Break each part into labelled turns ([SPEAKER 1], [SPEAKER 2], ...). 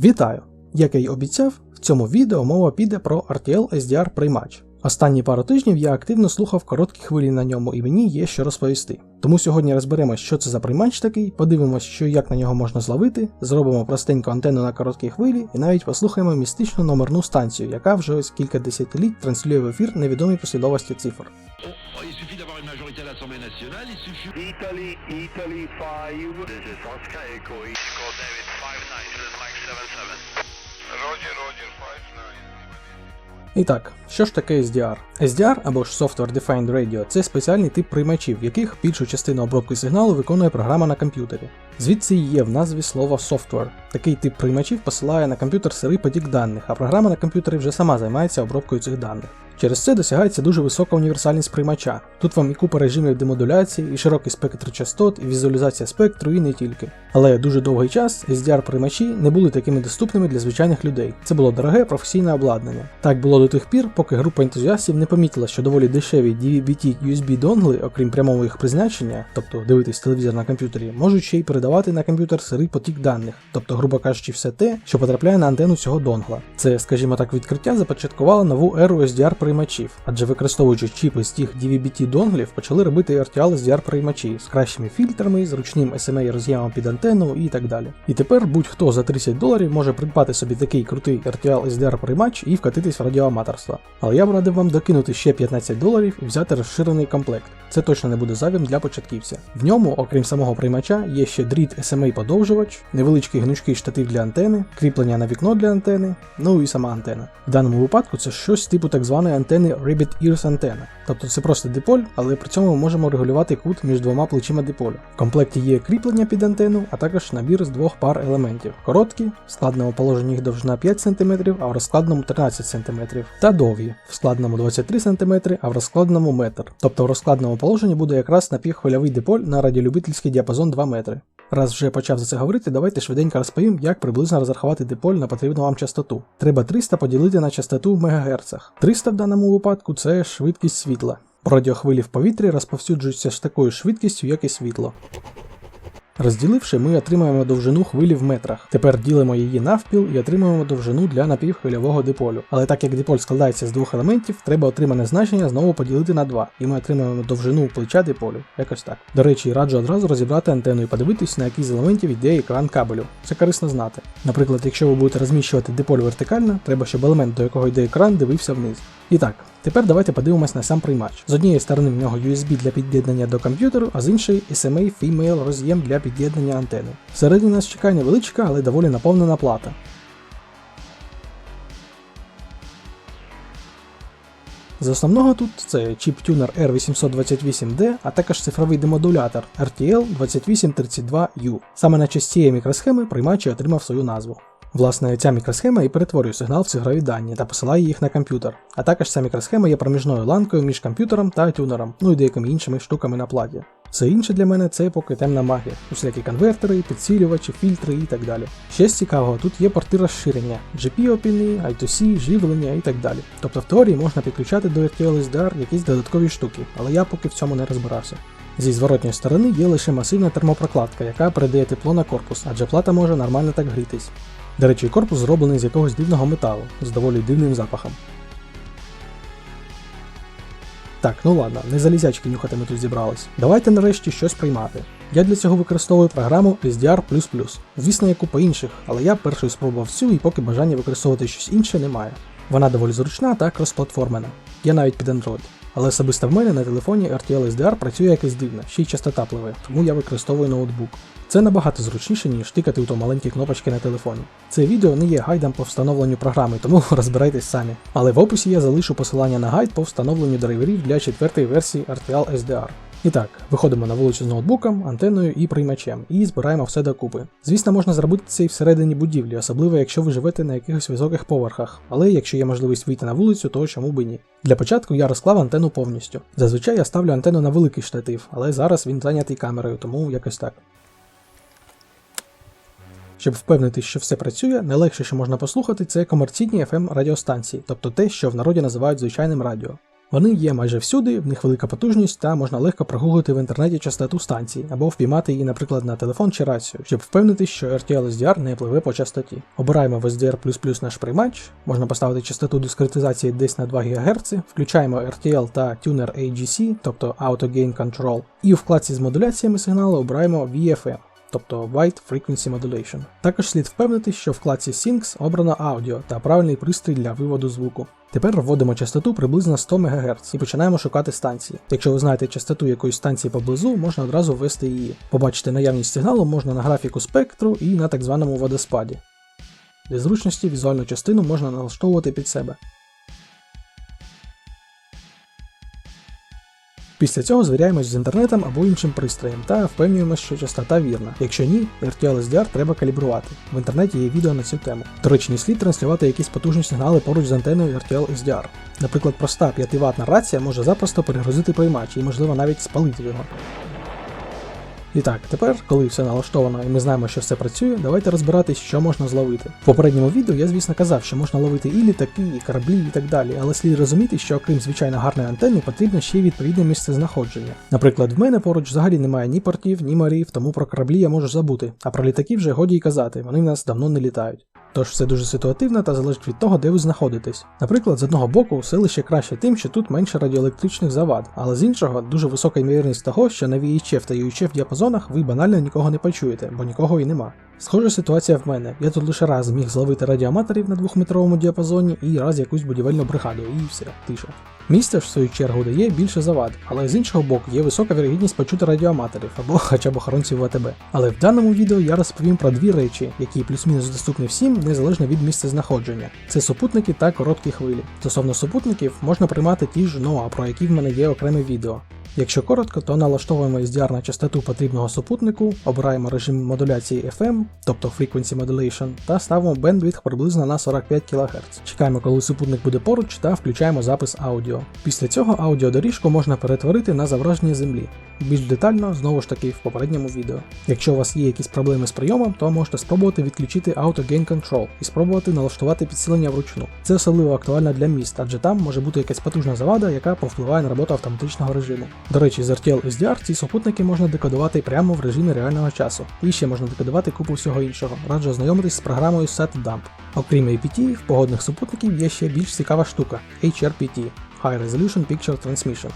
[SPEAKER 1] Вітаю! Як я й обіцяв, в цьому відео мова піде про RTL SDR приймач. Останні пару тижнів я активно слухав короткі хвилі на ньому і мені є що розповісти. Тому сьогодні розберемось, що це за приймач такий, подивимось, що і як на нього можна зловити, зробимо простеньку антенну на короткі хвилі і навіть послухаємо містичну номерну станцію, яка вже ось кілька десятиліть транслює в ефір невідомі послідовості цифр.
[SPEAKER 2] Il suffit d'avoir une majorité à l'Assemblée nationale, il suffit...
[SPEAKER 3] Italy, Italy 5.
[SPEAKER 4] This is Oscar Echo, Echo David 59 to the Mike 77.
[SPEAKER 5] Roger, Roger, 5-9.
[SPEAKER 1] І так, що ж таке SDR? SDR або ж Software Defined Radio це спеціальний тип приймачів, в яких більшу частину обробки сигналу виконує програма на комп'ютері. Звідси і є в назві слово software. Такий тип приймачів посилає на комп'ютер сирий потік даних, а програма на комп'ютері вже сама займається обробкою цих даних. Через це досягається дуже висока універсальність приймача. Тут вам і купа режимів демодуляції, і широкий спектр частот, і візуалізація спектру, і не тільки. Але дуже довгий час SDR приймачі не були такими доступними для звичайних людей. Це було дороге професійне обладнання. Так було до тих пір, поки група ентузіастів не помітила, що доволі дешеві DVB-T USB донгли, окрім прямого їх призначення, тобто дивитись телевізор на комп'ютері, можуть ще й передавати на комп'ютер сирий потік даних, тобто, грубо кажучи, все те, що потрапляє на антенну цього донгла. Це, скажімо так, відкриття започаткувало нову еру SDR приймачів, адже використовуючи чіпи з тих DVB-T донглів, почали робити RTL SDR приймачі з кращими фільтрами, зручним SMA роз'ємом під антенну і так далі. І тепер будь-хто за 30 доларів може придбати собі такий крутий RTL SDR приймач і вкатитись в радіоаматорство. Але я б радив вам докинути ще 15 доларів і взяти розширений комплект. Це точно не буде зайвим для початківця. В ньому, окрім самого приймача, є ще дріт SMA подовжувач, невеличкий гнучкий штатив для антени, кріплення на вікно для антени, ну і сама антена. В даному випадку це щось типу так званої антени Rabbit Ears антена. Тобто це просто диполь, але при цьому ми можемо регулювати кут між двома плечима диполю. В комплекті є кріплення під антенну, а також набір з двох пар елементів: короткі, в складному положенні їх довжина 5 см, а в розкладному 13 см, та довгі, в складному 23 см, а в розкладному метр. Тобто в розкладному положенні буде якраз напівхвильовий диполь на радіолюбительський діапазон 2 метри. Раз вже почав за це говорити, давайте швиденько розповім, як приблизно розрахувати диполь на потрібну вам частоту. Треба 300 поділити на частоту в МГц. 300 в даному випадку це швидкість світла. Радіохвилі в повітрі розповсюджуються з такою швидкістю, як і світло. Розділивши, ми отримаємо довжину хвилі в метрах. Тепер ділимо її навпіл і отримуємо довжину для напівхвильового диполю. Але так як диполь складається з двох елементів, треба отримане значення знову поділити на 2, і ми отримаємо довжину плеча диполю. Якось так. До речі, раджу одразу розібрати антенну і подивитись, на який з елементів йде екран кабелю. Це корисно знати. Наприклад, якщо ви будете розміщувати диполь вертикально, треба, щоб елемент, до якого йде екран, дивився вниз. І так, тепер давайте подивимось на сам приймач. З однієї сторони в нього USB для під'єднання до комп'ютеру, а з іншої SMA Female роз'єм для під'єднання антени. Всередині нас чекає невеличка, але доволі наповнена плата. З основного тут це чіп-тюнер R828D, а також цифровий демодулятор RTL 2832U. Саме на честь цієї мікросхеми приймач і отримав свою назву. Власне, ця мікросхема і перетворює сигнал в цифрові дані та посилає їх на комп'ютер. А також ця мікросхема є проміжною ланкою між комп'ютером та тюнером, ну і деякими іншими штуками на платі. Все інше для мене це поки темна магія, усілякі конвертери, підсилювачі, фільтри і так далі. Ще з цікавого, тут є порти розширення, GP-опіни, I2C, живлення і так далі. Тобто в теорії можна підключати до RTL SDR якісь додаткові штуки, але я поки в цьому не розбирався. Зі зворотньої сторони є лише масивна термопрокладка, яка передає тепло на корпус, адже плата може нормально так грітись. До речі, корпус зроблений з якогось дивного металу, з доволі дивним запахом. Так, ну ладно, не залізячки нюхати ми тут зібрались. Давайте нарешті щось приймати. Я для цього використовую програму SDR. Звісно, як купа інших, але я першою спробував цю і поки бажання використовувати щось інше немає. Вона доволі зручна та кросплатформена. Я навіть під Android. Але особисто в мене на телефоні RTL SDR працює якось дивно, ще й частота пливе, тому я використовую ноутбук. Це набагато зручніше, ніж тикати у то маленькі кнопочки на телефоні. Це відео не є гайдом по встановленню програми, тому розбирайтесь самі. Але в описі я залишу посилання на гайд по встановленню драйверів для четвертої версії RTL SDR. І так, виходимо на вулицю з ноутбуком, антенною і приймачем, і збираємо все докупи. Звісно, можна зробити це і всередині будівлі, особливо якщо ви живете на якихось високих поверхах, але якщо є можливість вийти на вулицю, то чому б і ні. Для початку я розклав антенну повністю. Зазвичай я ставлю антенну на великий штатив, але зараз він зайнятий камерою, тому якось так. Щоб впевнитись, що все працює, найлегше, що можна послухати, це комерційні FM радіостанції, тобто те, що в народі називають звичайним радіо. Вони є майже всюди, в них велика потужність та можна легко прогуглити в інтернеті частоту станції або впіймати її, наприклад, на телефон чи рацію, щоб впевнитись, що RTL SDR не пливе по частоті. Обираємо в SDR наш приймач, можна поставити частоту дискретизації десь на 2 ГГц, включаємо RTL та Tuner AGC, тобто Auto Gain Control, і у вкладці з модуляціями сигналу обираємо VFM тобто White Frequency Modulation. Також слід впевнитись, що в вкладці Syncs обрано аудіо та правильний пристрій для виводу звуку. Тепер вводимо частоту приблизно 100 МГц і починаємо шукати станції. Якщо ви знаєте частоту якоїсь станції поблизу, можна одразу ввести її. Побачити наявність сигналу можна на графіку спектру і на так званому водоспаді. Для зручності візуальну частину можна налаштовувати під себе. Після цього звіряємось з інтернетом або іншим пристроєм та впевнюємось, що частота вірна. Якщо ні, RTL SDR треба калібрувати. В інтернеті є відео на цю тему. Доречний слід транслювати якісь потужні сигнали поруч з антеною RTL SDR. Наприклад, проста 5 ватна рація може запросто перегрузити приймач і, можливо, навіть спалити його. І так, тепер, коли все налаштовано і ми знаємо, що все працює, давайте розбиратись, що можна зловити. В попередньому відео я, звісно, казав, що можна ловити і літаки, і кораблі, і так далі, але слід розуміти, що окрім звичайно гарної антенни, потрібно ще й відповідне місце знаходження. Наприклад, в мене поруч взагалі немає ні портів, ні морів, тому про кораблі я можу забути, а про літаки вже годі й казати, вони в нас давно не літають. Тож все дуже ситуативно та залежить від того, де ви знаходитесь. Наприклад, з одного боку, селище краще тим, що тут менше радіоелектричних завад, але з іншого дуже висока ймовірність того, що на VHF та UHF діапазонах ви банально нікого не почуєте, бо нікого і нема. Схожа ситуація в мене. Я тут лише раз зміг зловити радіоаматорів на двохметровому діапазоні і раз якусь будівельну бригаду, і все, тиша. Місце ж в свою чергу дає більше завад, але з іншого боку є висока вірогідність почути радіоаматорів або хоча б охоронців ВТБ. Але в даному відео я розповім про дві речі, які плюс-мінус доступні всім, незалежно від місця знаходження. Це супутники та короткі хвилі. Стосовно супутників можна приймати ті ж NOAA, про які в мене є окреме відео. Якщо коротко, то налаштовуємо SDR на частоту потрібного супутнику, обираємо режим модуляції FM, тобто Frequency Modulation, та ставимо бендвідth приблизно на 45 кГц. Чекаємо, коли супутник буде поруч, та включаємо запис аудіо. Після цього аудіодоріжку можна перетворити на зображення землі. Більш детально, знову ж таки, в попередньому відео. Якщо у вас є якісь проблеми з прийомом, то можете спробувати відключити Auto Gain Control і спробувати налаштувати підсилення вручну. Це особливо актуально для міст, адже там може бути якась потужна завада, яка повпливає на роботу автоматичного режиму. До речі, з RTL SDR ці супутники можна декодувати прямо в режимі реального часу. І ще можна декодувати купу всього іншого. Раджу ознайомитись з програмою SetDump. Окрім APT, в погодних супутників є ще більш цікава штука HRPT High Resolution Picture Transmission.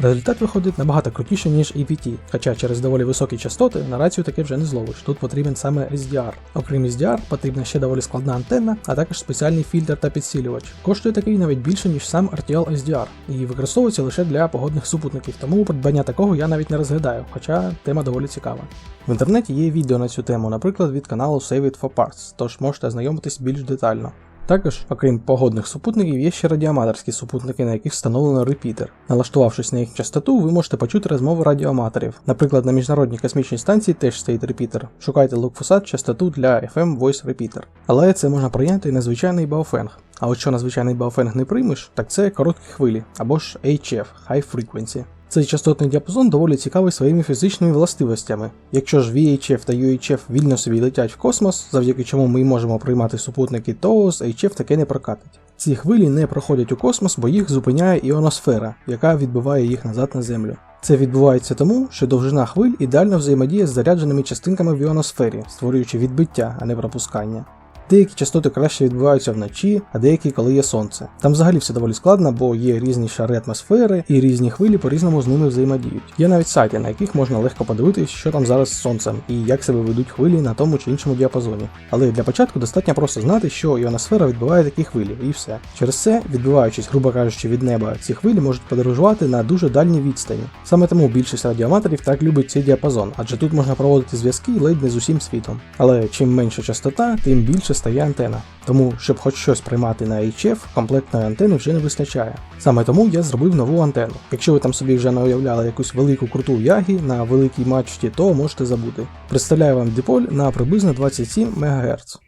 [SPEAKER 1] Результат виходить набагато крутіше, ніж EPT, хоча через доволі високі частоти на рацію таке вже не зловиш. Тут потрібен саме SDR. Окрім SDR, потрібна ще доволі складна антенна, а також спеціальний фільтр та підсилювач. Коштує такий навіть більше, ніж сам RTL SDR, і використовується лише для погодних супутників, тому придбання такого я навіть не розглядаю, хоча тема доволі цікава. В інтернеті є відео на цю тему, наприклад, від каналу Save It for Parts, тож можете ознайомитись більш детально. Також, окрім погодних супутників, є ще радіоаматорські супутники, на яких встановлено репітер. Налаштувавшись на їх частоту, ви можете почути розмови радіоаматорів. Наприклад, на міжнародній космічній станції теж стоїть репітер. Шукайте Lookfusat частоту для FM Voice Repeater. Але це можна прийняти і на звичайний баофенг. А от що на звичайний баофенг не приймеш, так це короткі хвилі або ж HF High Frequency. Цей частотний діапазон доволі цікавий своїми фізичними властивостями. Якщо ж VHF та UHF вільно собі летять в космос, завдяки чому ми можемо приймати супутники, то з HF таке не прокатить. Ці хвилі не проходять у космос, бо їх зупиняє іоносфера, яка відбиває їх назад на Землю. Це відбувається тому, що довжина хвиль ідеально взаємодіє з зарядженими частинками в іоносфері, створюючи відбиття, а не пропускання. Деякі частоти краще відбуваються вночі, а деякі коли є сонце. Там взагалі все доволі складно, бо є різні шари атмосфери і різні хвилі по-різному з ними взаємодіють. Є навіть сайти, на яких можна легко подивитись, що там зараз з сонцем і як себе ведуть хвилі на тому чи іншому діапазоні. Але для початку достатньо просто знати, що іоносфера відбиває такі хвилі, і все. Через це, відбиваючись, грубо кажучи, від неба, ці хвилі можуть подорожувати на дуже дальні відстані. Саме тому більшість радіоаматорів так любить цей діапазон, адже тут можна проводити зв'язки ледь не з усім світом. Але чим менша частота, тим більше стає антена. Тому, щоб хоч щось приймати на HF, комплектної антени вже не вистачає. Саме тому я зробив нову антенну. Якщо ви там собі вже не уявляли якусь велику круту ягі на великій мачті, то можете забути. Представляю вам диполь на приблизно 27 МГц.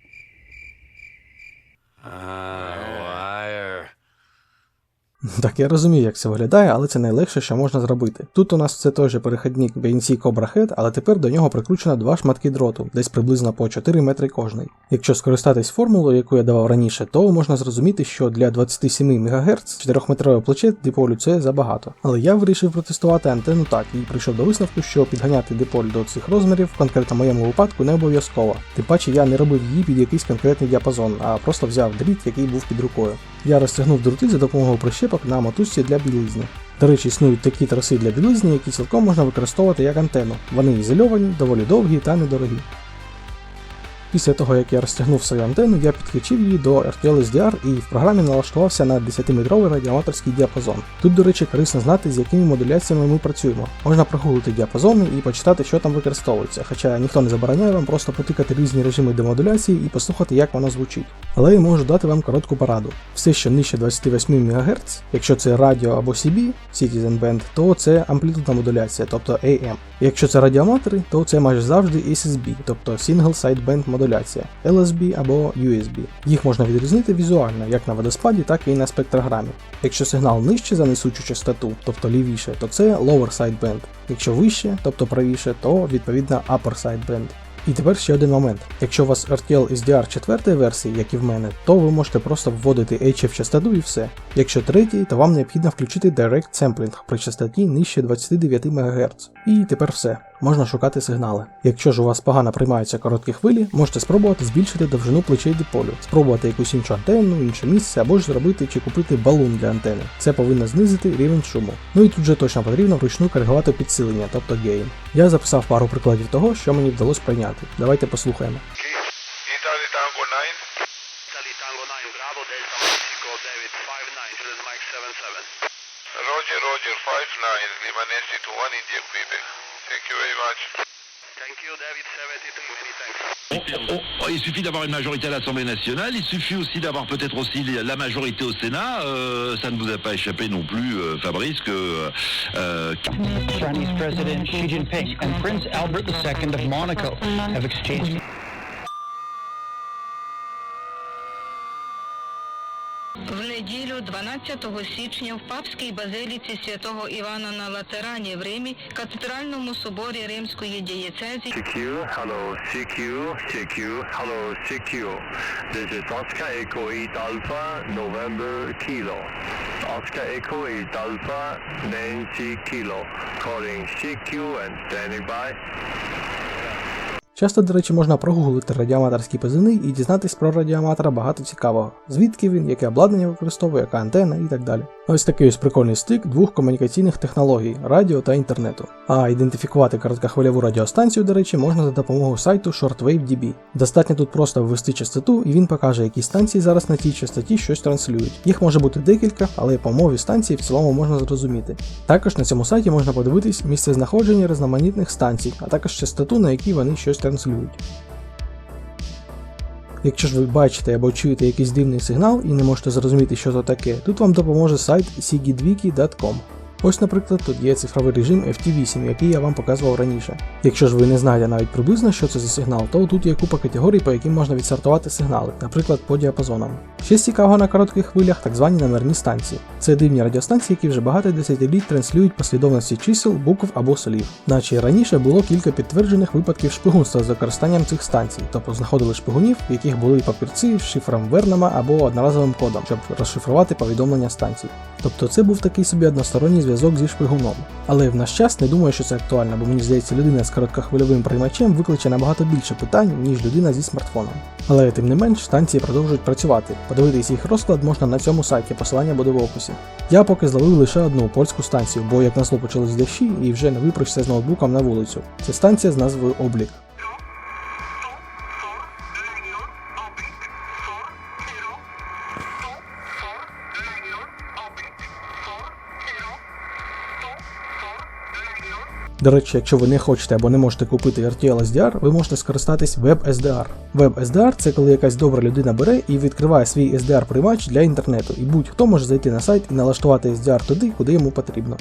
[SPEAKER 1] Так, я розумію, як це виглядає, але це найлегше, що можна зробити. Тут у нас все той же перехідник BNC Cobra Head, але тепер до нього прикручено два шматки дроту, десь приблизно по 4 метри кожний. Якщо скористатись формулою, яку я давав раніше, то можна зрозуміти, що для 27 МГц 4-метрове плече диполю це забагато. Але я вирішив протестувати антенну так і прийшов до висновку, що підганяти диполь до цих розмірів в конкретно моєму випадку не обов'язково. Тим паче я не робив її під якийсь конкретний діапазон, а просто взяв дріт, який був під рукою. Я розтягнув дроти за допомогою прищепок на мотузці для білизни. До речі, існують такі траси для білизни, які цілком можна використовувати як антенну. Вони ізольовані, доволі довгі та недорогі. Після того, як я розтягнув свою антенну, я підключив її до RTL SDR і в програмі налаштувався на 10-метровий радіоаматорський діапазон. Тут, до речі, корисно знати, з якими модуляціями ми працюємо. Можна прогуглити діапазони і почитати, що там використовується, хоча ніхто не забороняє вам просто потикати різні режими демодуляції і послухати, як воно звучить. Але я можу дати вам коротку пораду. Все, що нижче 28 МГц, якщо це радіо або CB, Citizen Band, то це амплітудна модуляція, тобто AM. Якщо це радіоаматори, то це майже завжди SSB, тобто Single Sideband модуляція, LSB або USB. Їх можна відрізнити візуально, як на водоспаді, так і на спектрограмі. Якщо сигнал нижче за несучу частоту, тобто лівіше, то це Lower Sideband. Якщо вище, тобто правіше, то відповідно Upper Sideband. І тепер ще один момент. Якщо у вас RTL SDR 4 версії, як і в мене, то ви можете просто вводити HF частоту і все. Якщо третій, то вам необхідно включити Direct Sampling при частоті нижче 29 МГц. І тепер все. Можна шукати сигнали. Якщо ж у вас погано приймаються короткі хвилі, можете спробувати збільшити довжину плечей диполю, спробувати якусь іншу антенну, інше місце, або ж зробити чи купити балун для антени. Це повинно знизити рівень шуму. Ну і тут же точно потрібно вручну коригувати підсилення, тобто гейн. Я записав пару прикладів того, що мені вдалося прийняти. Давайте послухаємо.
[SPEAKER 2] Il suffit d'avoir une majorité à l'Assemblée nationale, il suffit aussi d'avoir peut-être aussi la majorité au Sénat. Euh, ça ne vous a pas échappé non plus, euh, Fabrice, que euh,
[SPEAKER 6] 15 січня в папській базиліці святого Івана на Латерані в Римі, катедральному соборі Римської дієцезії.
[SPEAKER 3] CQ, hello, CQ, CQ, hello, CQ. This is Oscar Echo 8 Alpha, November Kilo. Oscar Echo 8 Alpha, Nancy Kilo. Calling CQ and standing by.
[SPEAKER 1] Часто, до речі, можна прогуглити радіоаматорські позивний і дізнатись про радіоаматора багато цікавого, звідки він, яке обладнання використовує, яка антенна і так далі. Ось такий ось прикольний стик двох комунікаційних технологій радіо та інтернету. А ідентифікувати короткохвильову радіостанцію, до речі, можна за допомогою сайту ShortWave.db. Достатньо тут просто ввести частоту, і він покаже, які станції зараз на тій частоті щось транслюють. Їх може бути декілька, але по мові станції в цілому можна зрозуміти. Також на цьому сайті можна подивитись місце знаходження різноманітних станцій, а також частоту, на якій вони щось транслюють. Якщо ж ви бачите або чуєте якийсь дивний сигнал і не можете зрозуміти, що це таке, тут вам допоможе сайт sigidwiki.com. Ось, наприклад, тут є цифровий режим FT8, який я вам показував раніше. Якщо ж ви не знаєте навіть приблизно, що це за сигнал, то тут є купа категорій, по яким можна відсортувати сигнали, наприклад, по діапазонам. Ще з цікавого на коротких хвилях так звані номерні станції. Це дивні радіостанції, які вже багато десятиліть транслюють послідовності чисел, букв або слів. Наче раніше було кілька підтверджених випадків шпигунства з використанням цих станцій, тобто знаходили шпигунів, в яких були папірці з шифром Вернама або одноразовим кодом, щоб розшифрувати повідомлення станцій. Тобто це був такий собі односторонній зв'язок зі шпигуном. Але в наш час не думаю, що це актуально, бо мені здається, людина з короткохвильовим приймачем викличе набагато більше питань, ніж людина зі смартфоном. Але тим не менш, станції продовжують працювати. Подивитись їх розклад можна на цьому сайті, посилання буде в описі. Я поки зловив лише одну польську станцію, бо як назло почались дощі і вже не випрошся з ноутбуком на вулицю. Це станція з назвою Облік. До речі, якщо ви не хочете або не можете купити RTL SDR, ви можете скористатись WebSDR. WebSDR це коли якась добра людина бере і відкриває свій SDR приймач для інтернету, і будь-хто може зайти на сайт і налаштувати SDR туди, куди йому потрібно.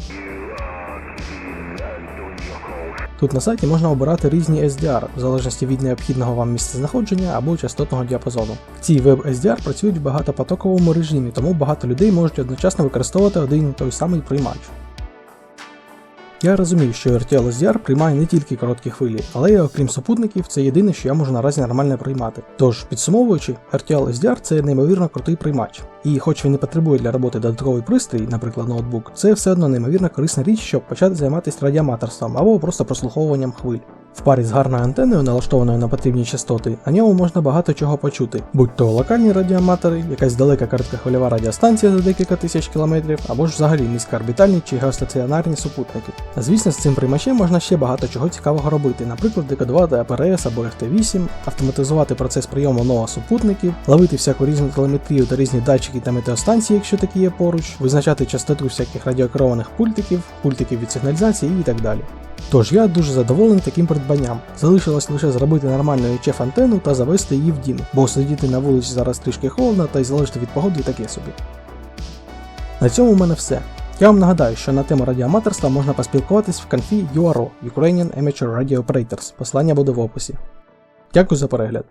[SPEAKER 1] Тут на сайті можна обирати різні SDR, в залежності від необхідного вам місцезнаходження або частотного діапазону. Ці веб SDR працюють в багатопотоковому режимі, тому багато людей можуть одночасно використовувати один і той самий приймач. Я розумію, що RTL SDR приймає не тільки короткі хвилі, але й окрім супутників, це єдине, що я можу наразі нормально приймати. Тож, підсумовуючи, RTL SDR це неймовірно крутий приймач. І хоч він не потребує для роботи додатковий пристрій, наприклад, ноутбук, це все одно неймовірно корисна річ, щоб почати займатися радіоматорством або просто прослуховуванням хвиль. В парі з гарною антеною, налаштованою на потрібні частоти, на ньому можна багато чого почути, будь то локальні радіоматори, якась далека короткохвильова радіостанція за декілька тисяч кілометрів, або ж взагалі низькоорбітальні чи геостаціонарні супутники. Звісно, з цим приймачем можна ще багато чого цікавого робити, наприклад, декодувати АПРС або FT8, автоматизувати процес прийому нова супутників, ловити всяку різну телеметрію та різні датчики та метеостанції, якщо такі є поруч, визначати частоту всяких радіокерованих пультиків, пультиків від сигналізації і так далі. Тож я дуже задоволений таким придбанням. Залишилось лише зробити нормальну HF антенну та завести її в дім, бо сидіти на вулиці зараз трішки холодно та й залежати від погоди таке собі. На цьому в мене все. Я вам нагадаю, що на тему радіоаматорства можна поспілкуватись в конфі URO Ukrainian Amateur Radio Operators. Послання буде в описі. Дякую за перегляд.